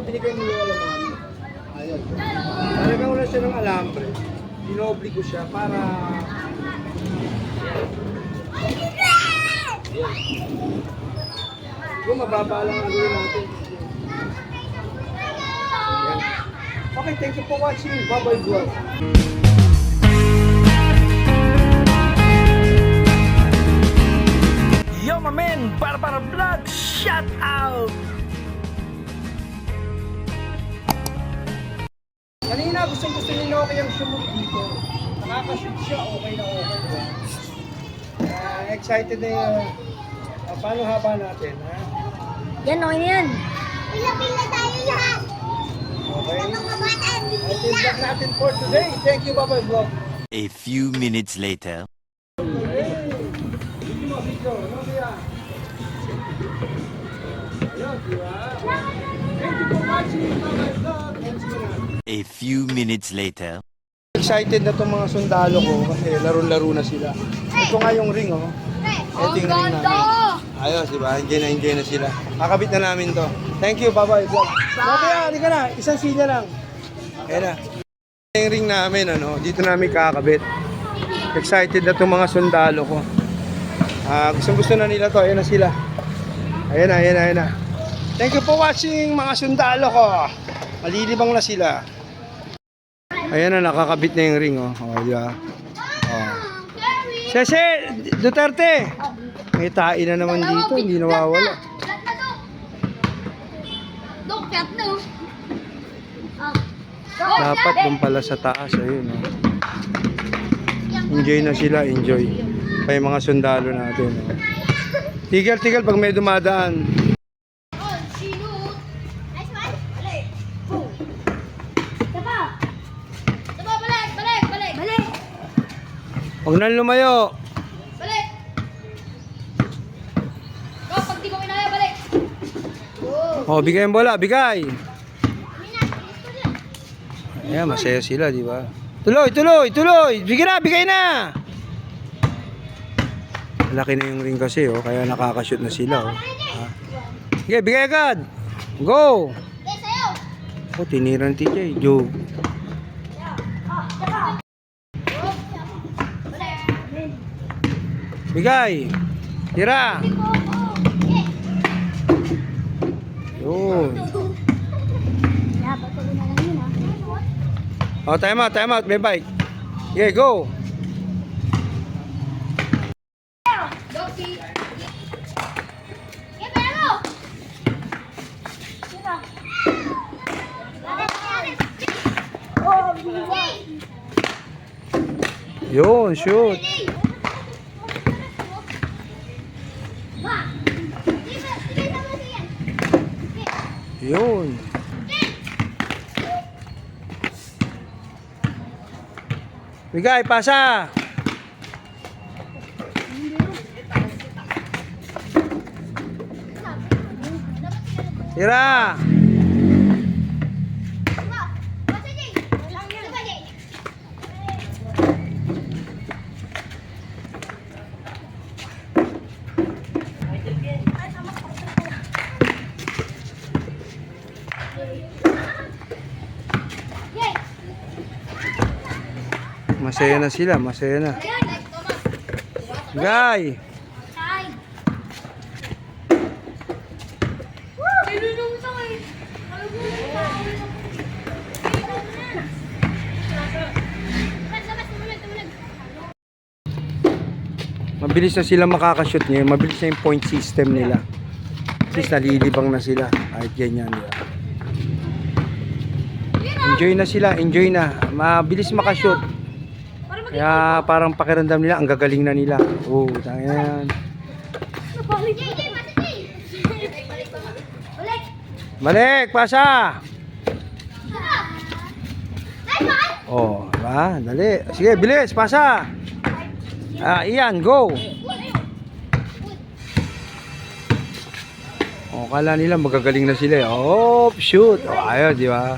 na binigay mo lola mami. Ayun. Talagang wala siya ng alambre. Dinobli ko siya para... Kung mababa lang ang gawin natin. Okay, thank you for watching. Bye-bye vlog. Yo, my man! Para para vlog! Shout out! Kanina gustong gusto ni Loki yung shoot dito. Nakaka-shoot siya, okay na okay. Ah, excited na yung ah, paano haba natin, ha? Yan, okay na yan. Pila-pila tayo lahat. Okay? Ito yung vlog natin for today. Thank you, bye-bye vlog. A few minutes later. Thank you for watching. Bye-bye vlog. A few minutes later. Excited na itong mga sundalo ko kasi laro-laro na sila. Ito nga yung ring, oh. Ito yung ring namin. Ayos, di ba? Enjoy na enjoy na sila. Kakabit na namin to. Thank you, bye-bye vlog. Okay, halika na. Isang silya lang. Ayan na. Yung ring namin, ano, dito namin kakabit. Excited na itong mga sundalo ko. Ah, gustong gusto na nila to. Ayan na sila. Ayan na, ayan na, ayan na. Thank you for watching mga sundalo ko. Malilibang na sila. Ayan na, nakakabit na yung ring, oh. Oh, di ba? Oh. Sese, Duterte! May tae na naman dito, hindi nawawala. Kat no. Dapat doon pala sa taas, ayun, oh. Enjoy na sila, enjoy. Pa yung mga sundalo natin, oh. Tigil, tigil pag may dumadaan. Huwag nang lumayo. Balik. Go, pag di ko kinaya, balik. Go. Oh, bigay ang bola, bigay. Ayan, masaya sila, di ba? Tuloy, tuloy, tuloy! Bigay na, bigay na! Laki na yung ring kasi, oh, kaya nakakashoot na sila, oh. Sige, bigay agad! Go! Oh, tinira ng TJ, Joe. Oh, tapa. Go. Balik. Bigay! Tira! Yun. Oh, time out, time out, may bike. Okay, go! Yun, shoot. Yun. Bigay, pasa! Tira! Masaya na sila, masaya na. Bigay! Mabilis na sila makakashoot ngayon. Mabilis na yung point system nila. At nalilibang na sila. Kahit ganyan. Di ba? Enjoy na sila. Enjoy na. Mabilis makashoot. Kaya parang pakiramdam nila, ang gagaling na nila. Oo, oh, yan. Balik, pasa! Oh, ba? Dali. Sige, bilis, pasa. Ah, iyan, go. Oh, kala nila magagaling na sila. eh. Oh, shoot. Oh, ayun, di ba?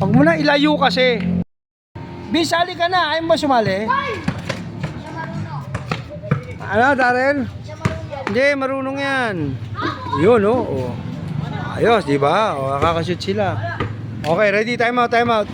Huwag mo na ilayo kasi. Bis, sali ka na. Ayaw mo sumali? Ano, Darren? Hindi, marunong yan. Yun, oh. oh. Ayos, di ba? O, kakashoot sila. Okay, ready? Time out, time out.